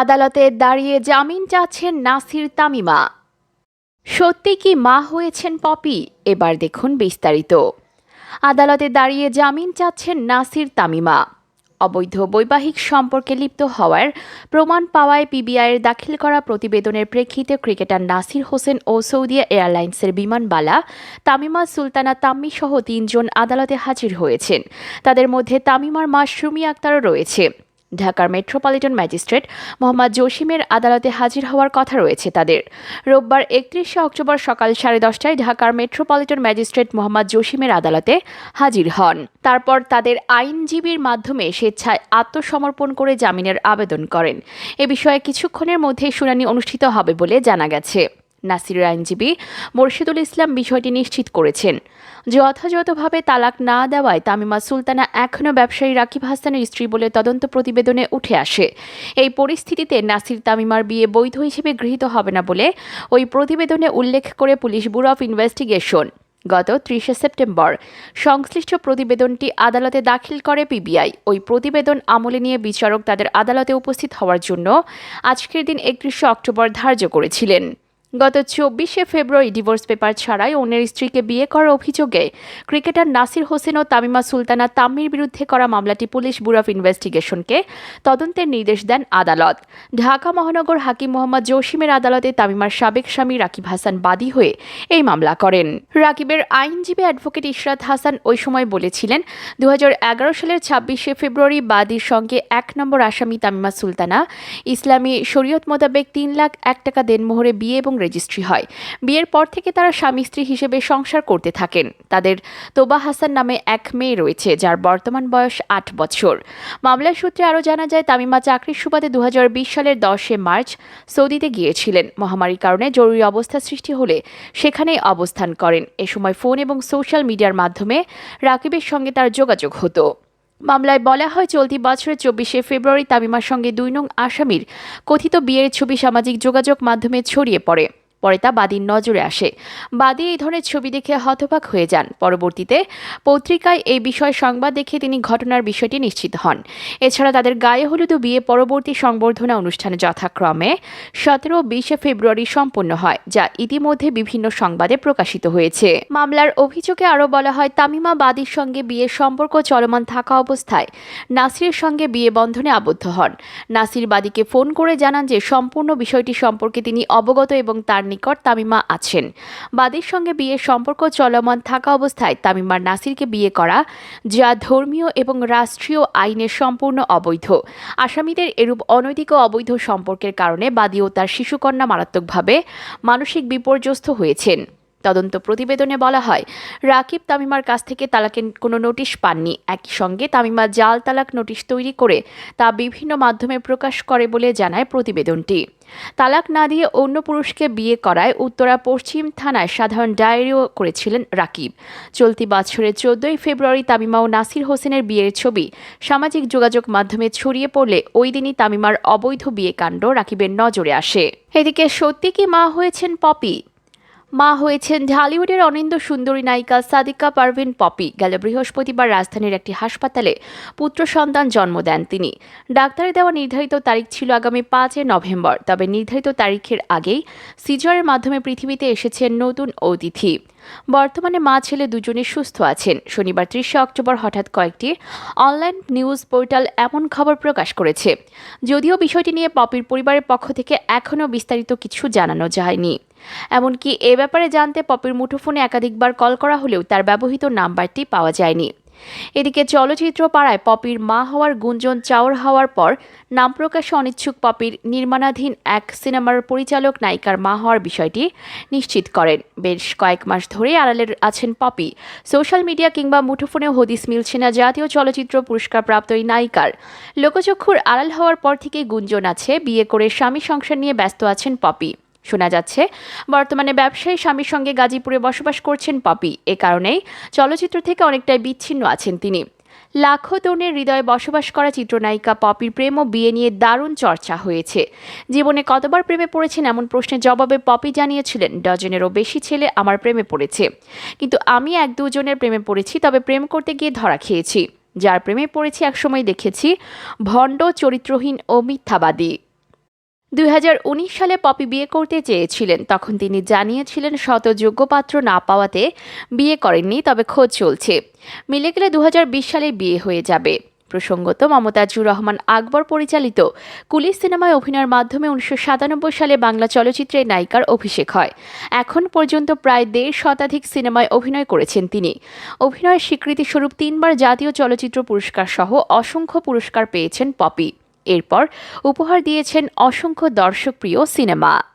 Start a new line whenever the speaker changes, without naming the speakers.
আদালতে দাঁড়িয়ে জামিন চাচ্ছেন নাসির তামিমা। সত্যি কি মা হয়েছেন পপি? এবার দেখুন বিস্তারিত। আদালতে দাঁড়িয়ে জামিন চাচ্ছেন নাসির তামিমা। অবৈধ বৈবাহিক সম্পর্কে লিপ্ত হওয়ার প্রমাণ পাওয়ায় পিবিআইয়ের দাখিল করা প্রতিবেদনের প্রেক্ষিতে ক্রিকেটার নাসির হোসেন ও সৌদি এয়ারলাইন্সের বিমানবালা তামিমা সুলতানা তাম্মি সহ তিনজন আদালতে হাজির হয়েছেন। তাদের মধ্যে তামিমার মা সুমি আক্তারও রয়েছে। ঢাকার মেট্রোপলিটন ম্যাজিস্ট্রেট মোহাম্মদ জসিমের আদালতে হাজির হওয়ার কথা রয়েছে তাদের। রোববার একত্রিশে অক্টোবর সকাল সাড়ে দশটায় ঢাকার মেট্রোপলিটন ম্যাজিস্ট্রেট মোহাম্মদ জসিমের আদালতে হাজির হন। তারপর তাদের আইনজীবীর মাধ্যমে স্বেচ্ছায় আত্মসমর্পণ করে জামিনের আবেদন করেন। এ বিষয়ে কিছুক্ষণের মধ্যেই শুনানি অনুষ্ঠিত হবে বলে জানা গেছে। নাসিরের আইনজীবী মোর্শেদুল ইসলাম বিষয়টি নিশ্চিত করেছেন। যথাযথভাবে তালাক না দেওয়ায় তামিমা সুলতানা এখনও ব্যবসায়ী রাকিব হাসানের স্ত্রী বলে তদন্ত প্রতিবেদনে উঠে আসে। এই পরিস্থিতিতে নাসির তামিমার বিয়ে বৈধ হিসেবে গৃহীত হবে না বলে ওই প্রতিবেদনে উল্লেখ করে পুলিশ ব্যুরো অফ ইনভেস্টিগেশন গত ত্রিশে সেপ্টেম্বর সংশ্লিষ্ট প্রতিবেদনটি আদালতে দাখিল করে পিবিআই। ওই প্রতিবেদন আমলে নিয়ে বিচারক তাদের আদালতে উপস্থিত হওয়ার জন্য আজকের দিন একত্রিশে অক্টোবর ধার্য করেছিলেন। গত চব্বিশে ফেব্রুয়ারি ডিভোর্স পেপার ছাড়াই অন্যের স্ত্রীকে বিয়ে করার অভিযোগে ক্রিকেটার নাসির হোসেন ও তামিমা সুলতানা তাম্মির বিরুদ্ধে করা মামলাটি পুলিশ ব্যুরো অফ ইনভেস্টিগেশনকে তদন্তের নির্দেশ দেন আদালত। ঢাকা মহানগর হাকিম মোহাম্মদ জসিমের আদালতে তামিমার সাবেক স্বামী রাকিব হাসান বাদী হয়ে এই মামলা করেন। রাকিবের আইনজীবী অ্যাডভোকেট ইশরাত হাসান ওই সময় বলেছিলেন দু হাজার এগারো সালের ছাব্বিশে ফেব্রুয়ারি বাদীর সঙ্গে এক নম্বর আসামি তামিমা সুলতানা, ইসলামী শরীয়ত মোতাবেক তিন লাখ এক টাকা দেনমোহরে বিয়ে এবং রেজিস্ট্রি হয়। বিয়ের পর থেকে তারা স্বামী স্ত্রী হিসেবে সংসার করতে থাকেন। তাদের তোবা হাসান নামে এক মেয়ে রয়েছে, যার বর্তমান বয়স আট বছর। মামলার সূত্রে আরও জানা যায়, তামিমা চাকরির সুবাদে দু হাজার বিশ সালের দশে মার্চ সৌদিতে গিয়েছিলেন। মহামারীর কারণে জরুরি অবস্থা সৃষ্টি হলে সেখানেই অবস্থান করেন। এ সময় ফোন এবং সোশ্যাল মিডিয়ার মাধ্যমে রাকিবের সঙ্গে তার যোগাযোগ হতো। মামলায় বলা হয়, চলতি বছরের চব্বিশে ফেব্রুয়ারি তামিমার সঙ্গে দুই নং আসামির কথিত বিয়ের ছবি সামাজিক যোগাযোগ মাধ্যমে ছড়িয়ে পড়ে। পরে তা বাদীর নজরে আসে। বাদী এই ধরনের ছবি দেখে হতবাক হয়ে যান। পরবর্তীতে পত্রিকায় এই বিষয়ে সংবাদ দেখে তিনি ঘটনার বিষয়টি নিশ্চিত হন। এছাড়া তাদের গায়ে হলুদ বিয়ে পরবর্তী সংবর্ধনা অনুষ্ঠানে যথাক্রমে সতেরো বিশে ফেব্রুয়ারি সম্পন্ন হয়, যা ইতিমধ্যে বিভিন্ন সংবাদে প্রকাশিত হয়েছে। মামলার অভিযোগে আরও বলা হয়, তামিমা বাদীর সঙ্গে বিয়ের সম্পর্ক চলমান থাকা অবস্থায় নাসিরের সঙ্গে বিয়ে বন্ধনে আবদ্ধ হন। নাসির বাদীকে ফোন করে জানান যে, সম্পূর্ণ বিষয়টি সম্পর্কে তিনি অবগত এবং তার নিকট তামিমা আছেন। বাদীর সঙ্গে বিয়ের সম্পর্ক চলমান থাকা অবস্থায় তামিমার নাসিরকে বিয়ে করা যা ধর্মীয় এবং রাষ্ট্রীয় আইনের সম্পূর্ণ অবৈধ। আসামিদের এরূপ অনৈতিক ও অবৈধ সম্পর্কের কারণে বাদী ও তার শিশুকন্যা মারাত্মকভাবে মানসিক বিপর্যস্ত হয়েছেন। তদন্ত প্রতিবেদনে বলা হয়, রাকিব তামিমার কাছ থেকে তালাকের কোনো নোটিশ পাননি। একই সঙ্গে তামিমা জাল তালাক নোটিশ তৈরি করে তা বিভিন্ন মাধ্যমে প্রকাশ করে বলে জানায় প্রতিবেদনটি। তালাক না দিয়ে অন্য পুরুষকে বিয়ে করায় উত্তরা পশ্চিম থানায় সাধারণ ডায়েরিও করেছিলেন রাকিব। চলতি বছরের চোদ্দই ফেব্রুয়ারি তামিমা ও নাসির হোসেনের বিয়ের ছবি সামাজিক যোগাযোগ মাধ্যমে ছড়িয়ে পড়লে ওই দিনই তামিমার অবৈধ বিয়ে কাণ্ড রাকিবের নজরে আসে। এদিকে সত্যি কি মা হয়েছেন পপি? মা হয়েছেন ঢালিউডের অনিন্দ সুন্দরী নায়িকা সাদিকা পারভিন পপি। গেল বৃহস্পতিবার রাজধানীর একটি হাসপাতালে পুত্র সন্তান জন্ম দেন তিনি। ডাক্তারের দেওয়া নির্ধারিত তারিখ ছিল আগামী পাঁচই নভেম্বর, তবে নির্ধারিত তারিখের আগেই সিজারের মাধ্যমে পৃথিবীতে এসেছেন নতুন অতিথি। বর্তমানে মা ছেলে দুজনেই সুস্থ আছেন। শনিবার ত্রিশে অক্টোবর হঠাৎ কয়েকটি অনলাইন নিউজ পোর্টাল এমন খবর প্রকাশ করেছে। যদিও বিষয়টি নিয়ে পপির পরিবারের পক্ষ থেকে এখনও বিস্তারিত কিছু জানানো যায়নি। এমনকি এ ব্যাপারে জানতে পপির মুঠোফোনে একাধিকবার কল করা হলেও তার ব্যবহৃত নাম্বারটি পাওয়া যায়নি। এদিকে চলচ্চিত্র পাড়ায় পপির মা হওয়ার গুঞ্জন চাওর হওয়ার পর নাম প্রকাশে অনিচ্ছুক পপির নির্মাণাধীন এক সিনেমার পরিচালক নায়িকার মা হওয়ার বিষয়টি নিশ্চিত করেন। বেশ কয়েক মাস ধরে আড়ালের আছেন পপি। সোশ্যাল মিডিয়া কিংবা মুঠোফোনেও হদিস মিলছে না জাতীয় চলচ্চিত্র পুরস্কারপ্রাপ্ত এই নায়িকার। লোকচক্ষুর আড়াল হওয়ার পর থেকেই গুঞ্জন আছে বিয়ে করে স্বামী সংসার নিয়ে ব্যস্ত আছেন পপি। শোনা যাচ্ছে। বর্তমানে ব্যবসায়ী স্বামীর সঙ্গে গাজীপুরে বসবাস করছেন পপি। এ কারণেই চলচ্চিত্র থেকে অনেকটাই বিচ্ছিন্ন আছেন তিনি। লাখো তরুণের হৃদয়ে বসবাস করা চিত্রনায়িকা পপির প্রেম ও বিয়ে নিয়ে দারুণ চর্চা হয়েছে। জীবনে কতবার প্রেমে পড়েছেন এমন প্রশ্নের জবাবে পপি জানিয়েছিলেন, ডজনেরও বেশি ছেলে আমার প্রেমে পড়েছে। কিন্তু আমি এক দুজনের প্রেমে পড়েছি, তবে প্রেম করতে গিয়ে ধরা খেয়েছি। যার প্রেমে পড়েছি একসময় দেখেছি ভণ্ড, চরিত্রহীন ও মিথ্যাবাদী। দুই হাজার উনিশ সালে পপি বিয়ে করতে চেয়েছিলেন। তখন তিনি জানিয়েছিলেন শত যোগ্য পাত্র না পাওয়াতে বিয়ে করেননি, তবে খোঁজ চলছে। মিলে গেলে দু হাজার বিশ সালে বিয়ে হয়ে যাবে। প্রসঙ্গত, মমতাজুর রহমান আকবর পরিচালিত কুলি সিনেমায় অভিনয়ের মাধ্যমে উনিশশো সাতানব্বই সালে বাংলা চলচ্চিত্রে নায়িকার অভিষেক হয়। এখন পর্যন্ত প্রায় দেড় শতাধিক সিনেমায় অভিনয় করেছেন তিনি। অভিনয়ের স্বীকৃতিস্বরূপ তিনবার জাতীয় চলচ্চিত্র পুরস্কার সহ অসংখ্য পুরস্কার পেয়েছেন পপি। এরপর উপহার দিয়েছেন অসংখ্য দর্শকপ্রিয় সিনেমা।